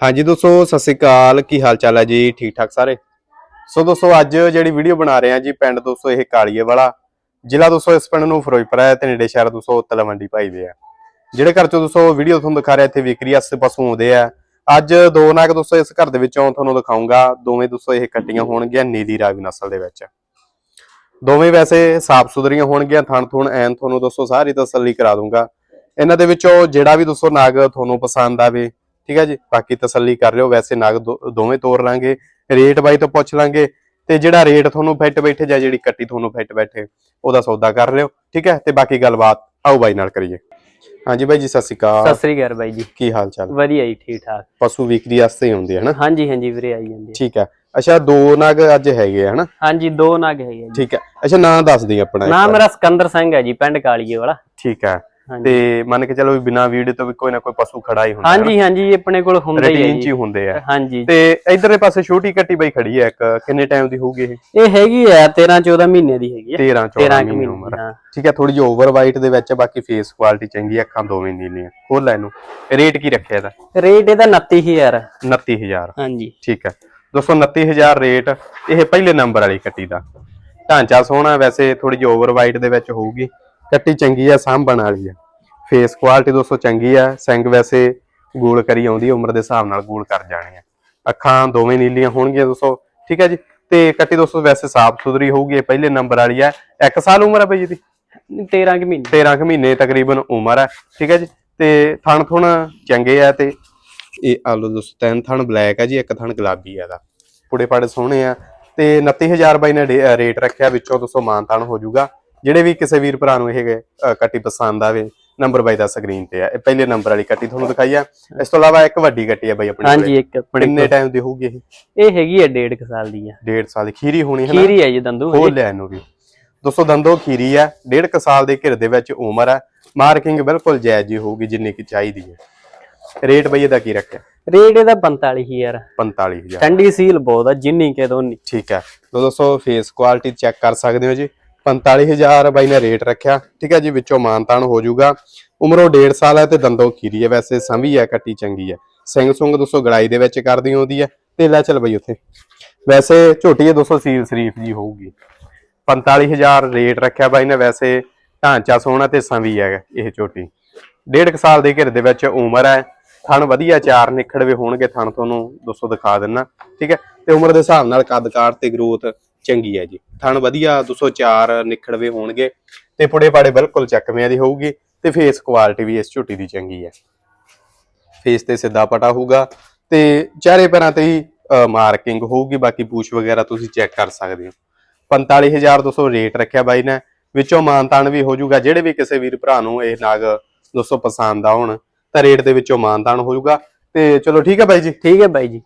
ਹਾਂਜੀ ਦੋਸਤੋ, ਸਤਿ ਸ੍ਰੀ ਅਕਾਲ। ਕੀ ਹਾਲ ਚਾਲ ਹੈ ਜੀ? ਠੀਕ ਠਾਕ ਸਾਰੇ? ਸੋ ਦੋਸਤੋ, ਅੱਜ ਜਿਹੜੀ ਵੀਡੀਓ ਬਣਾ ਰਹੇ ਹਾਂ ਜੀ, ਪਿੰਡ ਦੋਸਤੋ, ਇਹ ਕਾਲੀਏ ਵਾਲਾ। ਜ਼ਿਲ੍ਹਾ ਦੋਸਤੋ, ਇਸ ਪਿੰਡ ਨੂੰ ਫਿਰੋਜ਼ਪੁਰ ਹੈ ਤੇ ਨੇੜੇ ਸ਼ਹਿਰ ਦੋਸਤੋ ਤਲਵੰਡੀ ਭਾਈ ਦੇ ਆ। ਜਿਹੜੇ ਘਰ ਚੋਂ ਦੋਸਤੋ, ਵੀਡੀਓ ਤੁਹਾਨੂੰ ਦਿਖਾ ਰਿਹਾ, ਇੱਥੇ ਵਿਕਰੀ ਆਸੇ ਪਸ਼ੂ ਆਉਂਦੇ ਆ। ਅੱਜ ਦੋ ਨਾਗ ਦੋਸਤੋ, ਇਸ ਘਰ ਦੇ ਵਿੱਚੋਂ ਤੁਹਾਨੂੰ ਦਿਖਾਉਂਗਾ ਦੋਵੇਂ ਦੋਸਤੋ, ਇਹ ਕੱਟੀਆਂ ਹੋਣਗੀਆਂ ਨੀਲੀ ਰਾਵੀ ਨਸਲ ਦੇ ਵਿੱਚ। ਦੋਵੇਂ ਵੈਸੇ ਸਾਫ਼ ਸੁਥਰੀਆਂ ਹੋਣਗੀਆਂ, ਥਣ ਥੁਣ ਐਨ ਤੁਹਾਨੂੰ ਦੋਸਤੋ, ਸਾਰੀ ਤਸੱਲੀ ਕਰਾ ਦੂੰਗਾ ਇਹਨਾਂ ਦੇ ਵਿੱਚੋਂ ਜਿਹੜਾ ਵੀ ਦੋਸਤੋ ਨਾਗ ਤੁਹਾਨੂੰ ਪਸੰਦ ਆਵੇ ਠੀਕ ਹੈ ਜੀ? ਬਾਕੀ ਤਸੱਲੀ ਕਰ ਲਿਓ ਵੈਸੇ ਨਾਗ ਦੋਵੇਂ ਤੋਰ ਲਾਂਗੇ ਰੇਟ ਬਾਈ ਤੋਂ ਪੁੱਛ ਲਾਂਗੇ ਤੇ ਜਿਹੜਾ ਰੇਟ ਤੁਹਾਨੂੰ ਫਿੱਟ ਬੈਠੇ ਜਾਂ ਜਿਹੜੀ ਕੱਟੀ ਤੁਹਾਨੂੰ ਫਿੱਟ ਬੈਠੇ ਉਹਦਾ ਸੌਦਾ ਕਰ ਲਿਓ ਠੀਕ ਹੈ ਤੇ ਬਾਕੀ ਗੱਲਬਾਤ ਆਓ ਬਾਈ ਨਾਲ ਕਰੀਏ। ਹਾਂਜੀ ਬਾਈ ਜੀ ਸਤਿ ਸ਼੍ਰੀ ਸਤਿ ਅਕਾਲ ਸ੍ਰੀ ਅਕਾਲ ਬਾਈ ਜੀ। ਕੀ ਹਾਲ ਚਾਲ? ਵਧੀਆ ਜੀ ਠੀਕ ਠਾਕ। ਪਸ਼ੂ ਵਿਕਰੀ ਵਾਸਤੇ ਹੀ ਹੁੰਦੇ ਹਨਾ? ਹਾਂਜੀ ਹਾਂਜੀ ਵੀਰੇ ਆਈ ਜਾਂਦੇ। ਠੀਕ ਹੈ ਅੱਛਾ ਦੋ ਨਾਗ ਅੱਜ ਹੈਗੇ ਹਨਾ? ਹਾਂਜੀ ਦੋ ਨਗ ਹੈਗੇ ਠੀਕ ਹੈ ਅੱਛਾ ਨਾਂ ਦੱਸ ਦੇ ਆਪਣਾ ਵਾਰ। ਮੇਰਾ ਸਿਕੰਦਰ ਸਿੰਘ ਹੈ ਜੀ ਪਿੰਡ ਕਾਲੀਏ ਵਾਲਾ। ਠੀਕ ਹੈ ਤੇ ਮੰਨ ਕੇ ਚਲੋ ਵੀ ਬਿਨਾ ਵੀਡੀਓ ਤੋਂ ਵੀ ਕੋਈ ਨਾ ਕੋਈ ਪਸ਼ੂ ਖੜਾ ਹੀ ਹੁੰਦਾ ਹਾਂਜੀ ਹਾਂਜੀ ਇਹ ਆਪਣੇ ਕੋਲ ਹੁੰਦਾ ਹੀ ਹੈ ਰੂਟੀਨ ਚ ਹੀ ਜੀ ਹੁੰਦੇ ਆ। ਹਾਂਜੀ। ਤੇ ਇਧਰਲੇ ਪਾਸੇ ਛੋਟੀ ਕੱਟੀ ਬਈ ਖੜੀ ਹੈ ਇੱਕ ਕਿੰਨੇ ਟਾਈਮ ਦੀ ਹੋਊਗੀ ਇਹ? ਇਹ ਹੈਗੀ ਹੈ 13 14 ਮਹੀਨੇ ਦੀ ਹੈਗੀ ਹੈ 13 14 13 ਮਹੀਨੇ ਉਮਰ। ਠੀਕ ਹੈ ਥੋੜੀ ਜਿਹੀ ਓਵਰ ਵਾਈਟ ਦੇ ਵਿੱਚ ਹੈ, ਬਾਕੀ ਫੇਸ ਕੁਆਲਿਟੀ ਚੰਗੀ ਹੈ ਅੱਖਾਂ ਦੋਵੇਂ ਨੀਲੀਆਂ। ਖੋਲ ਲੈ ਇਹਨੂੰ। ਰੇਟ ਕੀ ਰੱਖਿਆ ਇਹਦਾ? ਰੇਟ ਇਹਦਾ 29000 29000 ਹਾਂਜੀ। ਠੀਕ ਹੈ। ਦੋਸਤੋ 29000 ਰੇਟ ਇਹ ਪਹਿਲੇ ਨੰਬਰ ਵਾਲੀ ਕੱਟੀ ਦਾ। ਢਾਂਚਾ ਸੋਹਣਾ ਵੈਸੇ ਥੋੜੀ ਜਿਹੀ ਓਵਰ ਵਾਈਟ ਦੇ ਵਿੱਚ ਹੋਊਗੀ। ਕੱਟੀ ਚੰਗੀ ਆ ਸਾਂਭਣ ਵਾਲੀ ਆ। ਫੇਸ ਕੁਆਲਿਟੀ ਦੋਸਤੋ ਚੰਗੀ ਆ ਸਿੰਗ ਵੈਸੇ ਗੋਲ ਕਰੀ ਆਉਂਦੀ ਆ, ਉਮਰ ਦੇ ਹਿਸਾਬ ਨਾਲ ਗੋਲ ਕਰ ਜਾਣੀ ਆ। ਅੱਖਾਂ ਦੋਵੇਂ ਨੀਲੀਆਂ ਹੋਣਗੀਆਂ ਦੋਸਤੋ ਠੀਕ ਹੈ ਜੀ? ਤੇ ਕੱਟੀ ਦੋਸਤੋ ਵੈਸੇ ਸਾਫ਼ ਸੁਥਰੀ ਹੋਊਗੀ ਇਹ ਪਹਿਲੇ ਨੰਬਰ ਵਾਲੀ ਆ। ਇੱਕ ਸਾਲ ਉਮਰ ਆ ਬਈ ਇਹਦੀ? 13 ਕੁ ਮਹੀਨੇ। 13 ਕੁ ਮਹੀਨੇ ਤਕਰੀਬਨ ਉਮਰ ਹੈ ਠੀਕ ਹੈ ਜੀ? ਤੇ ਥਣ ਥੁਣ ਚੰਗੇ ਆ ਤੇ ਇਹ ਆਲੂ ਦੋਸਤੋ ਤਿੰਨ ਥਣ ਬਲੈਕ ਹੈ ਜੀ ਇੱਕ ਥਣ ਗੁਲਾਬੀ ਹੈ ਇਹਦਾ। ਪੁੜੇ ਪਾੜੇ ਸੋਹਣੇ ਆ। ਤੇ 29000 ਬਾਈ ਨੇ ਰੇਟ ਰੱਖਿਆ ਵਿੱਚੋਂ ਦੋਸਤੋ ਮਾਨਤਾਨ ਹੋ ਜਾਊਗਾ। ਜਿਹੜੇ ਵੀ ਕਿਸੇ ਵੀਰ ਭਰਾ ਨੂੰ ਇਹ ਕੱਟੀ ਪਸੰਦ ਆਵੇ ਨੰਬਰ ਬਾਈ ਦਾ ਸਕਰੀਨ ਤੇ ਆ। ਇਹ ਪਹਿਲੇ ਨੰਬਰ ਵਾਲੀ ਕੱਟੀ ਤੁਹਾਨੂੰ ਦਿਖਾਈ ਆ। ਇਸ ਤੋਂ ਇਲਾਵਾ ਇੱਕ ਵੱਡੀ ਕੱਟੀ ਆ ਬਾਈ ਆਪਣੀ। ਹਾਂਜੀ ਇੱਕ ਆਪਣੇ ਕਿੰਨੇ ਟਾਈਮ ਦੀ ਹੋਊਗੀ ਇਹ? ਇਹ ਹੈਗੀ ਹੈ 1.5 ਕੁ ਸਾਲ ਦੀ ਆ। 1.5 ਸਾਲ ਦੀ। ਖੀਰੀ ਹੋਣੀ ਹੈ ਨਾ? ਖੀਰੀ ਹੈ ਜੀ ਦੰਦੂ ਖੋਲ ਲਿਆ ਇਹਨੂੰ ਵੀ। ਦੋਸਤੋ ਦੰਦੋ ਖੀਰੀ ਹੈ ਡੇਢ ਕੁ ਸਾਲ ਦੇ ਘਿਰ ਦੇ ਵਿੱਚ ਉਮਰ ਹੈ ਮਾਰਕਿੰਗ ਬਿਲਕੁਲ ਜਾਇਜ਼ ਜੀ ਹੋਊਗੀ ਜਿੰਨੀ ਕੀ ਚਾਹੀਦੀ ਹੈ ਰੇਟ ਬਈ ਇਹਦਾ ਕੀ ਰੱਖਿਆ? ਰੇਟ ਇਹਦਾ 45000 45000 ਠੰਡੀ ਸੀਲ ਬਹੁਤ ਆ ਜਿੰਨੀ ਕੇ ਦੋਨੀ ਠੀਕ ਹੈ ਲੋ ਦੋਸਤੋ ਫੇਸ ਕੁਆਲਿਟੀ ਚੈੱਕ ਕਰ ਸਕਦੇ ਹੋ ਜੀ। 45000 ਬਾਈ ਨੇ ਰੇਟ ਰੱਖਿਆ। ਠੀਕ ਹੈ ਜੀ, ਵਿੱਚੋਂ ਮਾਨਤਾਨ ਹੋ ਜਾਊਗਾ। ਉਮਰੋਂ 1.5 ਸਾਲ ਹੈ ਤੇ ਦੰਦੋ ਖੀਰੀ ਹੈ। ਵੈਸੇ ਸੰਭੀ ਹੈ, ਕੱਟੀ ਚੰਗੀ ਹੈ। ਸਿੰਘ ਸੁੰਗ ਦੋਸਤੋ ਗੜਾਈ ਦੇ ਵਿੱਚ ਕਰਦੀ ਆਉਂਦੀ ਹੈ। ਤੇ ਲੈ ਚੱਲ ਬਈ ਉੱਥੇ। ਵੈਸੇ ਝੋਟੀ ਹੈ ਦੋਸਤੋ ਸੀਲ ਸ਼ਰੀਫ ਜੀ ਹੋਊਗੀ। 45000 ਰੇਟ ਰੱਖਿਆ ਬਾਈ ਨੇ। ਵੈਸੇ ਢਾਂਚਾ ਸੋਹਣਾ ਤੇ ਸੰਭੀ ਹੈ ਇਹ ਝੋਟੀ। ਡੇਢ ਕੁ ਸਾਲ ਦੇ ਘਿਰ ਦੇ ਵਿੱਚ ਉਮਰ ਹੈ। ਥਣ ਵਧੀਆ ਚਾਰ ਨਿਖੜਵੇ ਹੋਣਗੇ। ਥਣ ਤੁਹਾਨੂੰ ਦੋਸਤੋ ਦਿਖਾ ਦਿੰਨਾ। ਠੀਕ ਹੈ, ਤੇ ਉਮਰ ਦੇ ਹਿਸਾਬ ਨਾਲ ਕੱਦ ਕਾਠ ਤੇ ਗਰੋਥ ਚੰਗੀ ਹੈ ਜੀ। ਥਣ ਵਧੀਆ 204 ਨਿਖੜਵੇ ਹੋਣਗੇ ਤੇ ਪੁੜੇ ਪਾੜੇ ਬਿਲਕੁਲ ਚੱਕਵਿਆਂ ਦੀ ਹੋਊਗੀ ਤੇ ਫੇਸ ਕੁਆਲਿਟੀ ਵੀ ਇਸ ਝੋਟੀ ਦੀ ਚੰਗੀ ਹੈ। ਫੇਸ ਤੇ ਸਿੱਧਾ ਪਟਾ ਹੋਊਗਾ ਤੇ ਚਾਰੇ ਪੈਰਾਂ ਤੇ ਹੀ ਮਾਰਕਿੰਗ ਹੋਊਗੀ, ਬਾਕੀ ਪੂਛ ਵਗੈਰਾ ਤੁਸੀਂ ਚੈੱਕ ਕਰ ਸਕਦੇ ਹੋ। 45200 ਰੇਟ ਰੱਖਿਆ ਬਾਈ ਨੇ, ਵਿੱਚੋਂ ਮਾਨਤਾਨ ਵੀ ਹੋ ਜਾਊਗਾ, ਜਿਹੜੇ ਵੀ ਕਿਸੇ ਵੀਰ ਭਰਾ ਨੂੰ ਇਹ ਨਾਗ ਦੋਸਤੋ ਪਸੰਦ ਆਉਣ, ਤਾਂ ਰੇਟ ਦੇ ਵਿੱਚੋਂ ਮਾਨਤਾਨ ਹੋ ਜਾਊਗਾ। ਤੇ ਚਲੋ ਠੀਕ ਹੈ ਬਾਈ ਜੀ। ਠੀਕ ਹੈ ਬਾਈ ਜੀ।